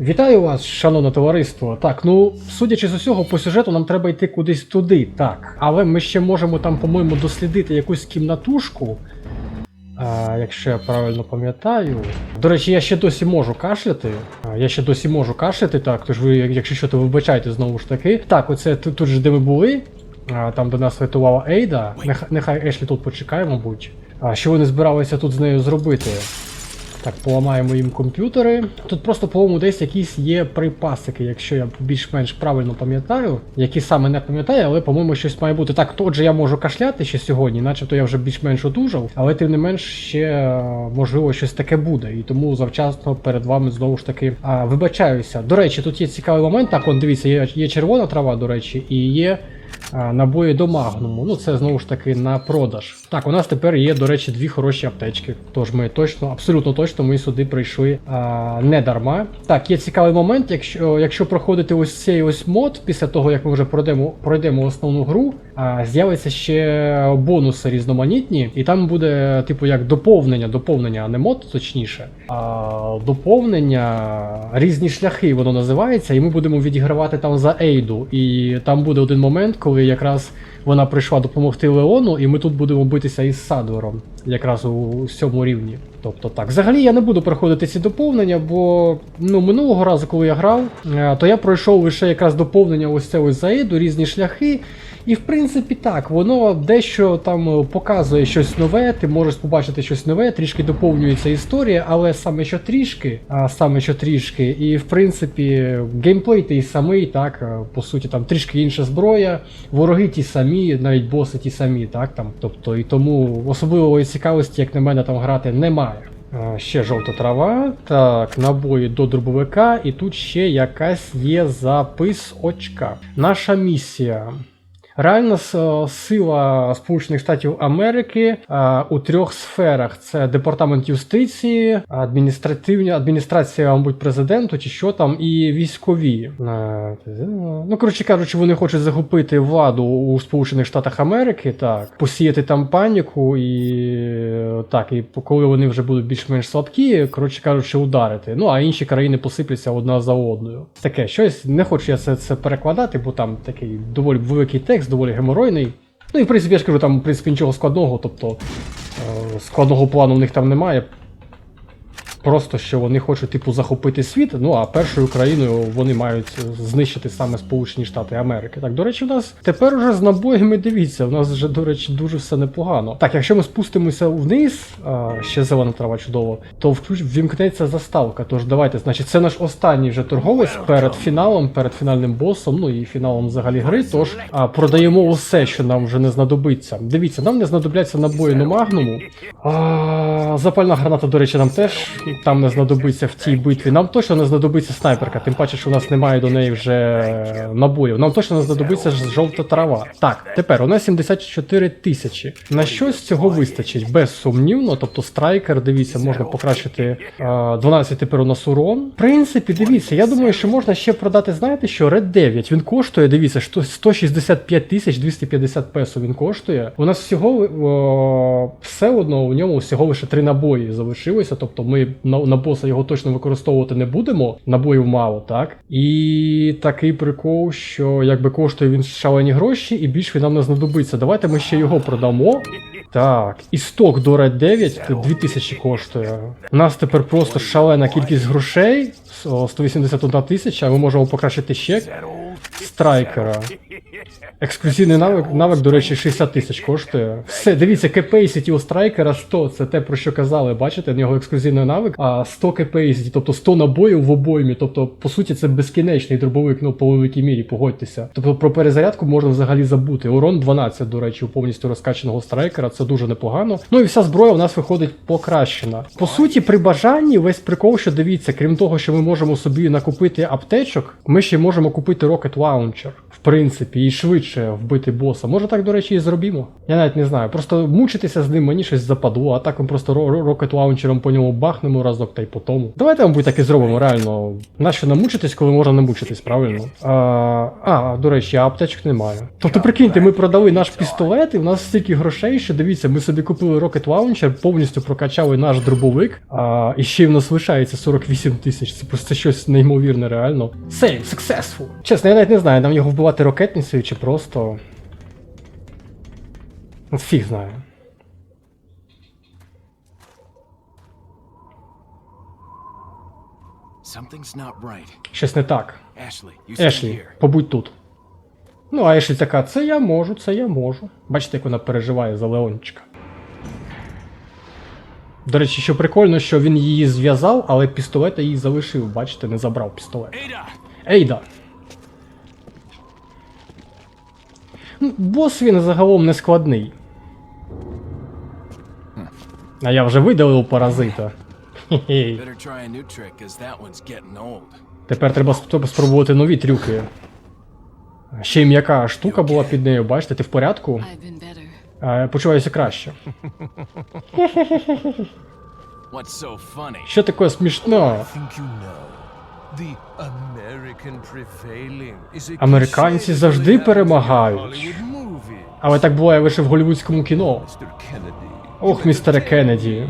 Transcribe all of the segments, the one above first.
Вітаю вас, шановне товариство. Так, ну судячи з усього, по сюжету нам треба йти кудись туди, так. Але ми ще можемо там, по-моєму, дослідити якусь кімнатушку. А, якщо я правильно пам'ятаю. До речі, я ще досі можу кашляти. А, я ще досі можу кашляти, так. Тож ви, якщо що, то вибачайте знову ж таки. Так, оце тут, же, де ми були. А, там, де нас рятувала Ейда. Нехай, нехай Ешлі тут почекає, мабуть. А, що вони збиралися тут з нею зробити? Так, поламаємо їм комп'ютери. Тут просто, по-моєму, десь якісь є припасики, якщо я більш-менш правильно пам'ятаю. Які саме не пам'ятаю, але, по-моєму, щось має бути. Так, отже, я можу кашляти ще сьогодні, начебто я вже більш-менш одужав, але тим не менш ще е, можливо щось таке буде. І тому завчасно перед вами знову ж таки вибачаюся. До речі, тут є цікавий момент. Так, он дивіться, є, є червона трава, до речі, і є. Набої до магнуму. Ну, це знову ж таки на продаж. Так, у нас тепер є, до речі, дві хороші аптечки. Тож ми точно, абсолютно точно, ми сюди прийшли а, не дарма. Так, є цікавий момент, якщо, якщо проходити ось цей ось мод, після того як ми вже пройдемо, пройдемо основну гру, а, з'явиться ще бонуси різноманітні, і там буде, типу, як доповнення, доповнення, а не мод, точніше. А, доповнення, різні шляхи воно називається, і ми будемо відігравати там за Ейду. І там буде один момент, коли якраз вона прийшла допомогти Леону, і ми тут будемо битися із Садвером, якраз у сьому рівні. Тобто так. Взагалі я не буду проходити ці доповнення, бо ну, минулого разу, коли я грав, е, то я пройшов лише якраз доповнення ось це ось за різні шляхи. І в принципі так, воно дещо там е, показує щось нове, ти можеш побачити щось нове, трішки доповнюється історія, але саме що трішки, а саме що трішки, і в принципі геймплей той самий, так, е, по суті, там трішки інша зброя, вороги ті самі, навіть боси ті самі, так там. Тобто і тому особливої цікавості, як на мене, там грати немає. Е, Ще жовта трава, так, набої до дробовика, і тут ще якась є записочка. Наша місія. Реальна сила Сполучених Штатів Америки у трьох сферах: це департамент юстиції, адміністративні адміністрація, мабуть, президенту, чи що там, і військові. Е, Ну, коротше кажучи, вони хочуть захопити владу у Сполучених Штатах Америки, так, посіяти там паніку, і так, і коли вони вже будуть більш-менш слабкі, коротше кажучи, ударити. Ну а інші країни посипляться одна за одною. Таке щось не хочу я це, це перекладати, бо там такий доволі великий текст, доволі геморойний. Ну і в принципі, я ж кажу, там в принципі нічого складного, тобто е, складного плану в них там немає. Просто що вони хочуть типу захопити світ. Ну а першою країною вони мають знищити саме Сполучені Штати Америки. Так, до речі, у нас тепер уже з набоями дивіться, у нас вже, до речі, дуже все непогано. Так, якщо ми спустимося вниз, а, ще зелена трава чудово, то включ вімкнеться заставка. Тож давайте, значить, це наш останній вже торговець перед фіналом, перед фінальним босом, ну і фіналом взагалі гри. Тож а, продаємо усе, що нам вже не знадобиться. Дивіться, нам не знадобляться набої на магнуму. А, запальна граната, до речі, нам теж там не знадобиться в цій битві. Нам точно не знадобиться снайперка, тим паче, що у нас немає до неї вже набоїв. Нам точно не знадобиться жовта трава. Так, тепер у нас 74 тисячі. На щось цього вистачить безсумнівно. Тобто страйкер, дивіться, можна покращити а, 12 тепер у нас урон. В принципі, дивіться, я думаю, що можна ще продати, знаєте що, Red 9. Він коштує, дивіться, що 165 тисяч 250 песо він коштує. У нас всього о, все одно у ньому всього лише три набої залишилося. Тобто ми на, на боса його точно використовувати не будемо. Набоїв мало, так? І такий прикол, що якби коштує він шалені гроші, і більш він нам не знадобиться. Давайте ми ще його продамо. Так, і сток до Red 9 2000 коштує. У нас тепер просто шалена кількість грошей. 181 тисяча, ми можемо покращити ще страйкера. Ексклюзивний навик, навик, до речі, 60 тисяч коштує. Все, дивіться, capacity у страйкера 100, це те, про що казали, бачите, в нього ексклюзивний навик, а 100 capacity, тобто 100 набоїв в обоймі, тобто, по суті, це безкінечний дробовик, ну, по великій мірі, погодьтеся. Тобто про перезарядку можна взагалі забути. Урон 12, до речі, у повністю розкачаного страйкера, це дуже непогано. Ну і вся зброя у нас виходить покращена. По суті, при бажанні весь прикол, що дивіться, крім того, що ми можемо собі накупити аптечок, ми ще можемо купити Rocket Launcher, в принципі, і швидше вбити боса. Може так, до речі, і зробімо. Я навіть не знаю. Просто мучитися з ним мені щось западло, а так ми просто ро- ро- рокет лаунчером по ньому бахнемо разок та й по тому. Давайте, мабуть, так і зробимо, реально. Нащо намучитись, коли можна не мучитись, правильно? А, а, до речі, аптечок немає. Тобто, прикиньте, ми продали наш пістолет, і в нас стільки грошей, що дивіться, ми собі купили рокет лаунчер, повністю прокачали наш дробовик, а, і ще й в нас лишається 48 тисяч. Це просто щось неймовірне, реально. Сейв, successful. Чесно, я навіть не знаю, нам його вбивати ракетницею чи просто. Ну, Фіг знає. Щось не так. Ешлі, побудь тут. Ну, а Ешлі така, це я можу, це я можу. Бачите, як вона переживає за Леончика. До речі, що прикольно, що він її зв'язав, але пістолета їй залишив, бачите, не забрав пістолет. Ada! Ейда. Ну, Бос він загалом не складний. А я вже видалив паразита. Тепер треба спробувати нові трюки. Ще й м'яка штука була під нею, бачите, ти в порядку? Почуваюся краще. Що таке смішно? Американці завжди перемагають. Але так буває лише в голівудському кіно. Ох, містере Кеннеді.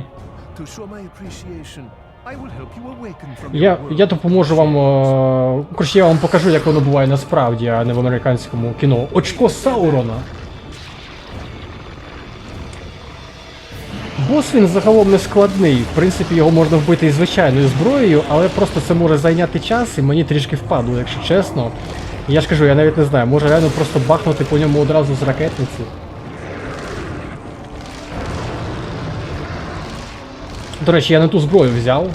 Я, я допоможу вам. е, Коротше, я вам покажу, як воно буває насправді, а не в американському кіно. Очко Саурона. Бос він загалом не складний. В принципі, його можна вбити і звичайною зброєю, але просто це може зайняти час, і мені трішки впадло, якщо чесно. Я ж кажу, я навіть не знаю, може реально просто бахнути по ньому одразу з ракетниці. До речі, я не ту зброю взяв.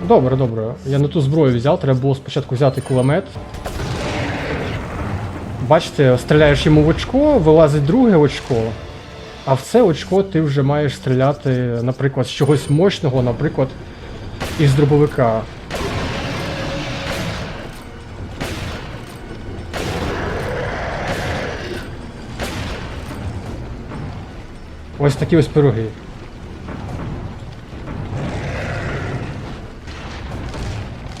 Добре, добре. Я не ту зброю взяв, треба було спочатку взяти кулемет. Бачите, стріляєш йому в очко, вилазить друге очко. А в це очко ти вже маєш стріляти, наприклад, з чогось мощного, наприклад, із дробовика. Ось такі ось пироги.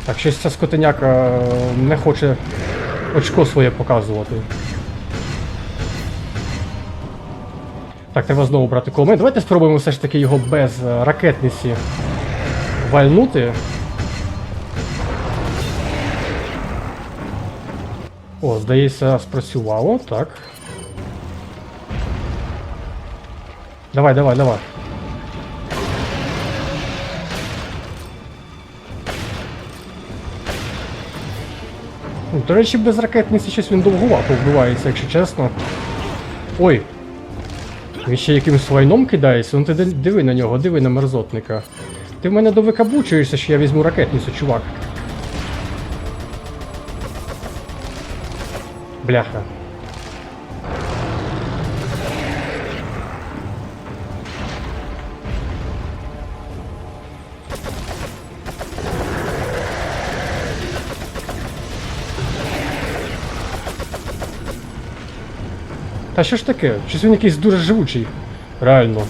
Так, щось ця скотиняка е, не хоче очко своє показувати. Так, треба знову брати кулемет. Давайте спробуємо все ж таки його без е, ракетниці вальнути. О, здається, спрацювало, так. Давай, давай, давай. Ну, До речі, без ракетниці щось він довгувато вбивається, якщо чесно. Ой. Він ще якимось лайном кидається, ну ти диви на нього, диви на мерзотника. Ти в мене довикабучуєшся, що я візьму ракетницю, чувак. Бляха. Та що ж таке? Щось він якийсь дуже живучий. Реально.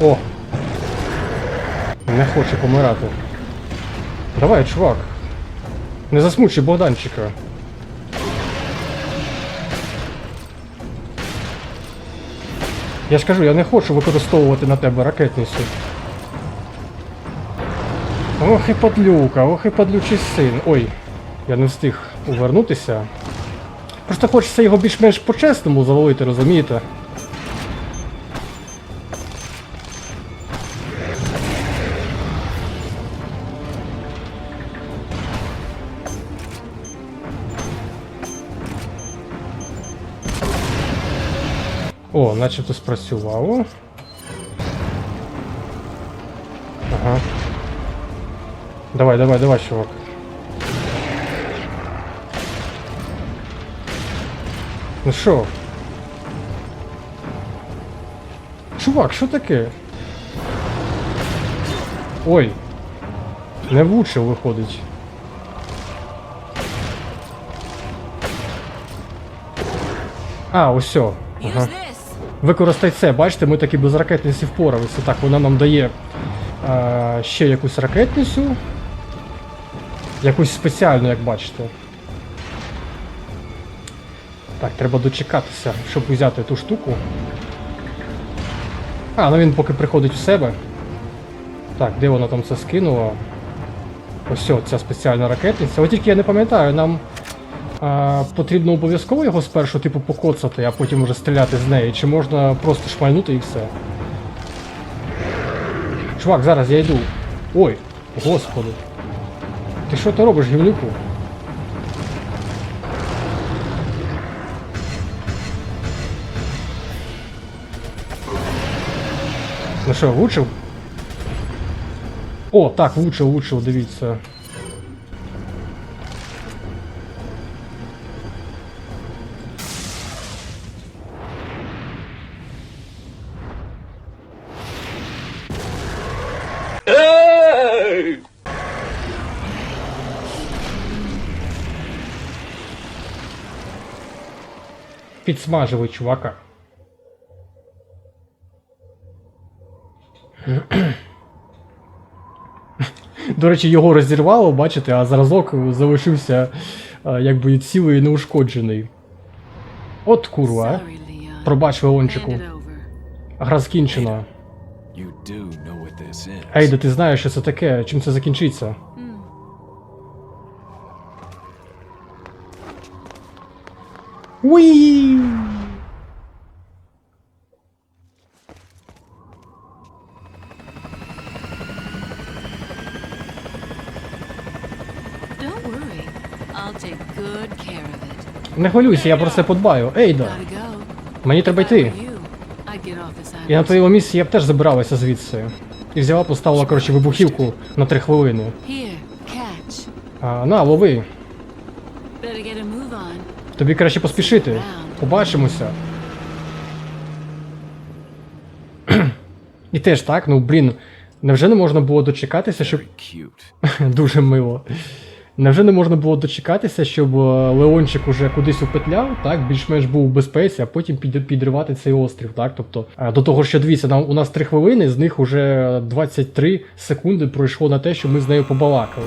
О! Не хоче помирати. Давай, чувак. Не засмучуй Богданчика. Я ж кажу, я не хочу використовувати на тебе ракетницю. Ох і падлюка, ох і падлючий син. Ой, я не встиг увернутися. Просто хочеться його більш-менш по-чесному завалити, розумієте? О, начебто спрацювало. Ага. Давай, давай, давай, чувак. Ну що? Чувак, що таке? Ой. Не влучив, виходить. А, ось. Ага. Використай це, бачите, ми таки без ракетниці впоралися. Так, вона нам дає е, ще якусь ракетницю. Якусь спеціальну, як бачите. Так, треба дочекатися, щоб взяти ту штуку. А, ну він поки приходить в себе. Так, де вона там це скинула? Ось ця спеціальна ракетниця. От тільки я не пам'ятаю, нам а, потрібно обов'язково його спершу, типу, покоцати, а потім вже стріляти з неї. Чи можна просто шмальнути і все? Чувак, зараз я йду. Ой, господи. Ти що ти робиш, гівнюку? Ну що, влучив? О, так, влучив, влучив, дивіться. Підсмажили чувака. До речі, його розірвало, бачите, а зразок залишився е, якби цілий і неушкоджений. От курва. а. Пробач, Леончику. Гра скінчена. Ейда, ти знаєш, що це таке? Чим це закінчиться? Уі! Не хвилюйся, я про це подбаю. Ейда, мені треба йти. І на твоєму місці я б теж забиралася звідси. І взяла, поставила, коротше, вибухівку на три хвилини. А, на, лови. Тобі краще поспішити. Побачимося. І теж так, ну блін, невже не можна було дочекатися, щоб. Дуже мило. Невже не можна було дочекатися, щоб е, Леончик уже кудись упетляв, так, більш-менш був у безпеці, а потім під, підривати цей острів, так? Тобто, е, до того, що дивіться, нам у нас 3 хвилини, з них уже 23 секунди пройшло на те, що ми з нею побалакали.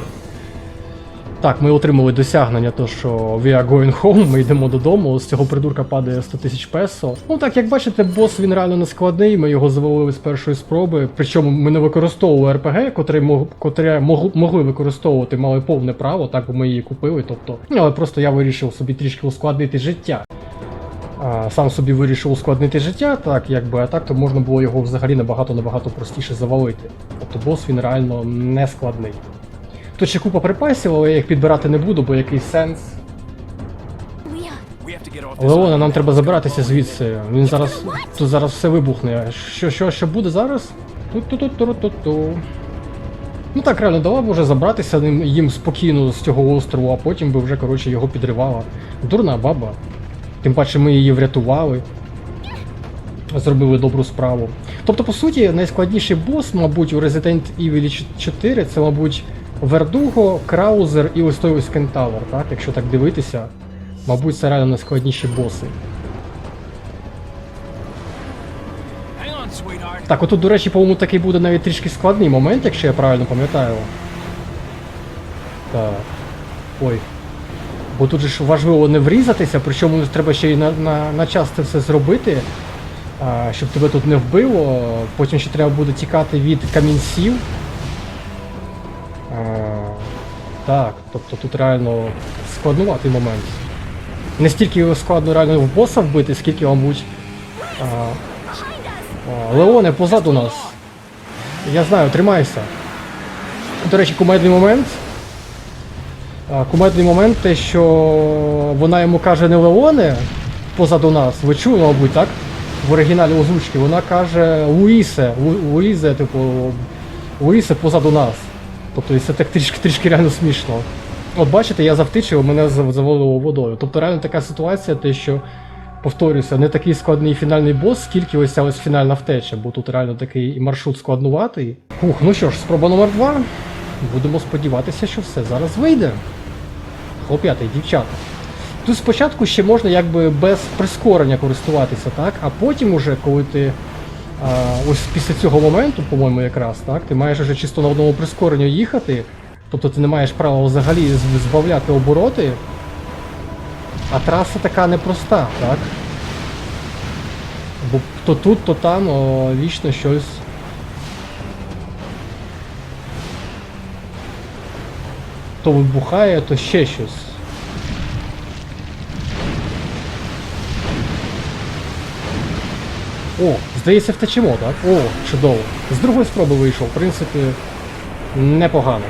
Так, ми отримали досягнення, то що we are going home, ми йдемо додому, з цього придурка падає 100 тисяч песо. Ну так, як бачите, бос він реально не складний, ми його завалили з першої спроби. Причому ми не використовували РПГ, котре, мог, могли використовувати, мали повне право, так бо ми її купили. Тобто, ну, але просто я вирішив собі трішки ускладнити життя. Сам собі вирішив ускладнити життя, так якби, а так то можна було його взагалі набагато-набагато простіше завалити. Тобто бос він реально не складний. Тут ще купа припасів, але я їх підбирати не буду, бо який сенс. Леона, нам треба забиратися звідси. Він зараз. Тут зараз все вибухне. Що, що, що буде зараз? Ту-ту-ту-ту-ту-ту. Ну так, реально, дала б вже забратися їм спокійно з цього острову, а потім би вже, коротше, його підривала. Дурна баба. Тим паче ми її врятували. Зробили добру справу. Тобто, по суті, найскладніший бос, мабуть, у Resident Evil 4 це, мабуть, Вердуго, Краузер і ось той ось Кентавр, так? Якщо так дивитися. Мабуть, це реально найскладніші боси. Так, отут, до речі, по-моєму, такий буде навіть трішки складний момент, якщо я правильно пам'ятаю. Так. Ой. Бо тут же ж важливо не врізатися, причому треба ще й на, на, на час це все зробити, а, щоб тебе тут не вбило. Потім ще треба буде тікати від камінців. Так, тобто тут реально складнуватий момент. Не стільки складно реально в боса вбити, скільки, мабуть. А, а, Леоне, позаду нас. Я знаю, тримайся. До речі, кумедний момент. А, Кумедний момент те, що вона йому каже не Леоне позаду нас. Ви чули, мабуть, так? В оригіналі озвучки. Вона каже Луїсе, Лу- Луїзе, типу, Луїсе позаду нас. Тобто це так трішки, трішки реально смішно. От бачите, я завтичив, мене зав- завалило водою. Тобто реально така ситуація, те, що повторюся, не такий складний фінальний бос, скільки ось ця ось фінальна втеча, бо тут реально такий маршрут складнуватий. Фух, ну що ж, спроба номер два. будемо сподіватися, що все зараз вийде. Хлоп'ята і дівчата. Тут спочатку ще можна якби без прискорення користуватися, так? А потім уже, коли ти ось після цього моменту, по-моєму, якраз, так, ти маєш вже чисто на одному прискоренню їхати, тобто ти не маєш права взагалі збавляти обороти. А траса така непроста, так? Бо то тут, то там о, вічно щось. То вибухає, то ще щось. О, здається, втечемо, так? О, чудово. З другої спроби вийшов, в принципі, непогано.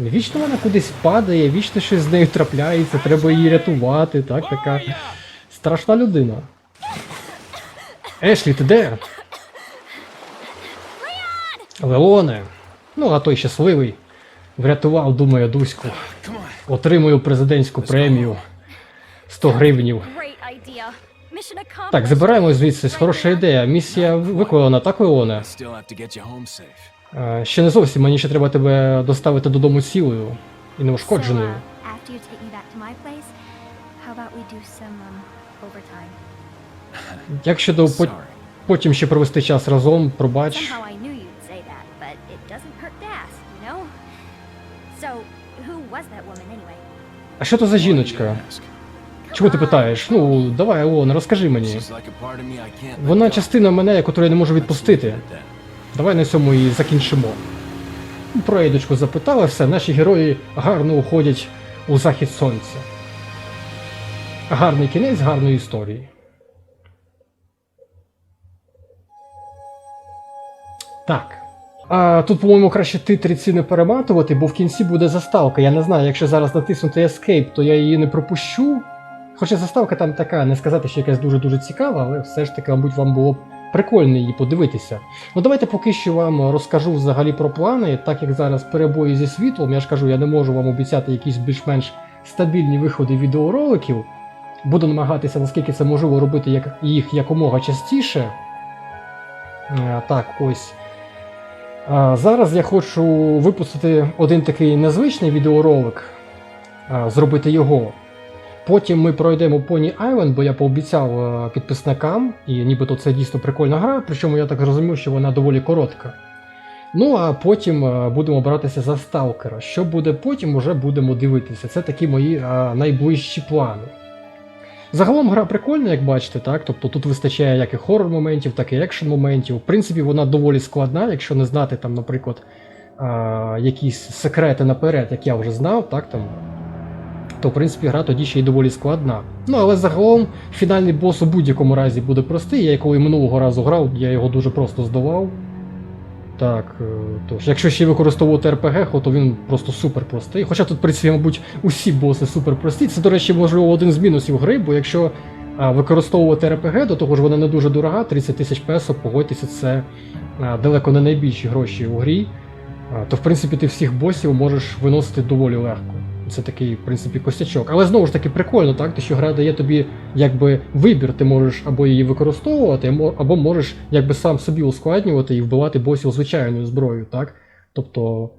Вічно вона кудись падає, вічно щось з нею трапляється, треба її рятувати, так, така страшна людина. Ешлі, ти де? Леоне. Ну, а той щасливий. Врятував, думаю, Дуську. Отримую президентську премію. 100 гривнів. Так, забираємо звідси, хороша ідея. Місія виконана, так, Леоне? Е, Ще не зовсім, мені ще треба тебе доставити додому цілою і неушкодженою. Um? Як щодо потім ще провести час разом, пробач. А що то за жіночка? Чому ти питаєш? Ну, давай, Леоне, розкажи мені. Вона частина мене, яку я не можу відпустити. Давай на цьому і закінчимо. Про Ейдочку запитала все, наші герої гарно уходять у захід сонця. Гарний кінець гарної історії. Так. Тут, по-моєму, краще титри ці не перематувати, бо в кінці буде заставка. Я не знаю, якщо зараз натиснути Escape, то я її не пропущу. Хоча заставка там така, не сказати, що якась дуже-дуже цікава, але все ж таки, мабуть, вам було б прикольно її подивитися. Ну давайте поки що вам розкажу взагалі про плани, так як зараз перебої зі світлом, я ж кажу, я не можу вам обіцяти якісь більш-менш стабільні виходи відеороликів. Буду намагатися, наскільки це можливо, робити їх якомога частіше. Е, Так, ось. Зараз я хочу випустити один такий незвичний відеоролик, зробити його. Потім ми пройдемо Pony Island, бо я пообіцяв підписникам, і нібито це дійсно прикольна гра, причому я так зрозумів, що вона доволі коротка. Ну а потім будемо братися за сталкера. Що буде потім, уже будемо дивитися. Це такі мої найближчі плани. Загалом гра прикольна, як бачите, так? Тобто тут вистачає як і хоррор моментів, так і екшн моментів. В принципі, вона доволі складна, якщо не знати, там, наприклад, а, якісь секрети наперед, як я вже знав, так там. То, в принципі, гра тоді ще й доволі складна. Ну, але загалом фінальний бос у будь-якому разі буде простий. Я коли минулого разу грав, я його дуже просто здавав. Так, е, тож, якщо ще використовувати РПГ, то він просто супер простий. Хоча тут, в принципі, мабуть, усі боси супер прості. Це, до речі, можливо, один з мінусів гри, бо якщо використовувати РПГ, до того ж вона не дуже дорога, 30 тисяч песо, погодьтеся, це далеко не найбільші гроші у грі. То, в принципі, ти всіх босів можеш виносити доволі легко. Це такий, в принципі, костячок. Але знову ж таки прикольно, так? Те, що гра дає тобі якби вибір, ти можеш або її використовувати, або- або можеш якби сам собі ускладнювати і вбивати босів звичайною зброєю, так? Тобто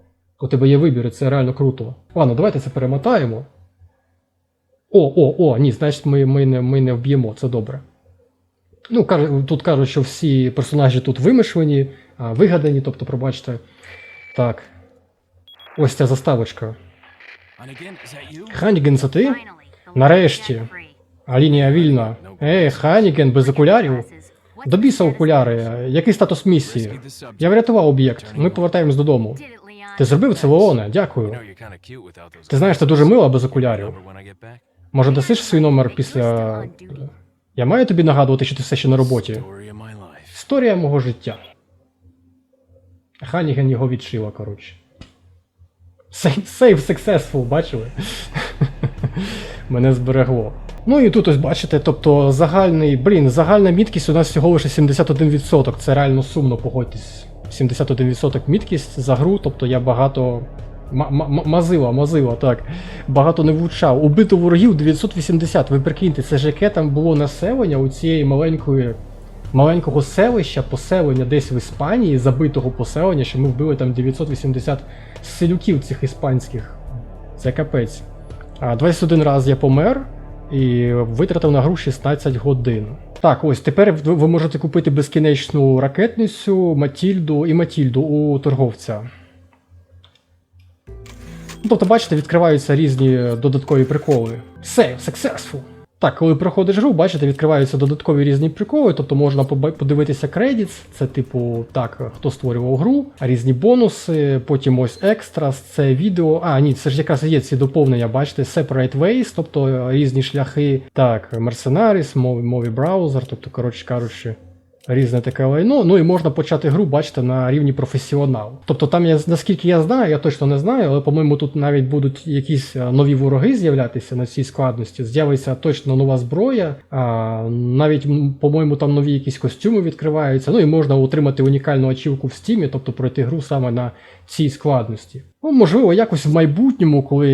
у тебе є вибір, і це реально круто. Ладно, давайте це перемотаємо. О, о, о, ні, значить ми, ми, не, ми не вб'ємо, це добре. Ну, тут кажуть, що всі персонажі тут вимишлені, вигадані, тобто, пробачте. Так. Ось ця заставочка. Ханіген, це ти? Нарешті. А лінія вільна. Ей, Ханіген, без окулярів. До біса окуляри. Який статус місії? Я врятував об'єкт. Ми повертаємось додому. Ти зробив це, Леоне? Дякую. Ти знаєш, ти дуже мила без окулярів. Може, дасиш свій номер після. Я маю тобі нагадувати, що ти все ще на роботі. Історія мого життя. Ханіген його відшила, коротше. Save, successful, бачили? Мене зберегло. Ну і тут ось бачите, тобто загальний, блін, загальна міткість у нас всього лише 71%. Це реально сумно, погодьтесь. 71% міткість за гру, тобто я багато. ма- ма- Мазила, мазила, так. Багато не влучав. Убито ворогів 980. Ви прикиньте, це ж яке там було населення у цієї маленької маленького селища, поселення десь в Іспанії, забитого поселення, що ми вбили там 980 селюків цих іспанських. Це капець. 21 раз я помер і витратив на гру 16 годин. Так, ось тепер ви можете купити безкінечну ракетницю, Матільду і Матільду у торговця. Ну, Тобто, бачите, відкриваються різні додаткові приколи. Save successful. Так, коли проходиш гру, бачите, відкриваються додаткові різні приколи, тобто можна подивитися кредитс, це типу, так, хто створював гру, різні бонуси, потім ось екстрас, це відео. А, ні, це ж якраз є ці доповнення, бачите, separate ways, тобто різні шляхи. Так, Mercenaries, мові браузер, тобто, коротше кажучи, різне таке лайно. Ну і можна почати гру, бачите, на рівні професіонал. Тобто там я наскільки я знаю, я точно не знаю, але по-моєму тут навіть будуть якісь е, нові вороги з'являтися на цій складності. З'явиться точно нова зброя. А, навіть, по-моєму, там нові якісь костюми відкриваються. Ну і можна отримати унікальну ачівку в стімі, тобто пройти гру саме на цій складності. Ну, можливо, якось в майбутньому, коли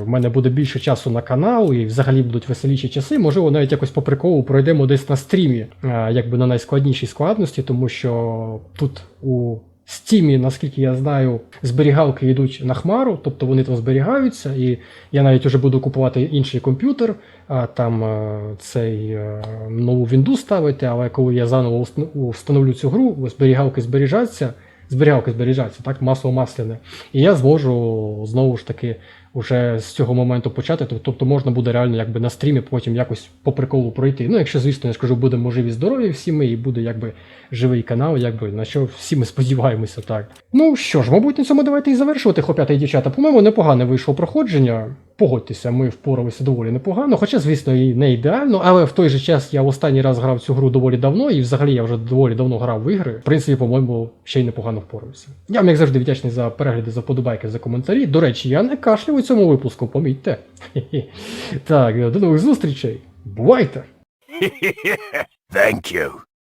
в мене буде більше часу на канал і взагалі будуть веселіші часи, можливо, навіть якось по приколу пройдемо десь на стрімі, а, якби на найскладнішій складності, тому що тут у Стімі, наскільки я знаю, зберігалки йдуть на хмару, тобто вони там зберігаються, і я навіть вже буду купувати інший комп'ютер, а там е, цей е, нову вінду ставити, але коли я заново встановлю цю гру, зберігалки зберіжаться, зберігалки зберіжаться, так, масло масляне. І я зможу знову ж таки вже з цього моменту почати. Тобто можна буде реально якби на стрімі потім якось по приколу пройти. Ну, якщо, звісно, я скажу, будемо живі здорові всі ми, і буде якби живий канал, якби на що всі ми сподіваємося, так. Ну що ж, мабуть, на цьому давайте і завершувати, хлоп'ята дівчата. По-моєму, непогане вийшло проходження. Погодьтеся, ми впоралися доволі непогано, хоча, звісно, і не ідеально, але в той же час я останній раз грав цю гру доволі давно, і взагалі я вже доволі давно грав в ігри. В принципі, по-моєму, ще й непогано впорався. Я вам, як завжди, вдячний за перегляди, за подобайки, за коментарі. До речі, я не кашляв у цьому випуску, помітьте. Так, до нових зустрічей. Бувайте! Thank you.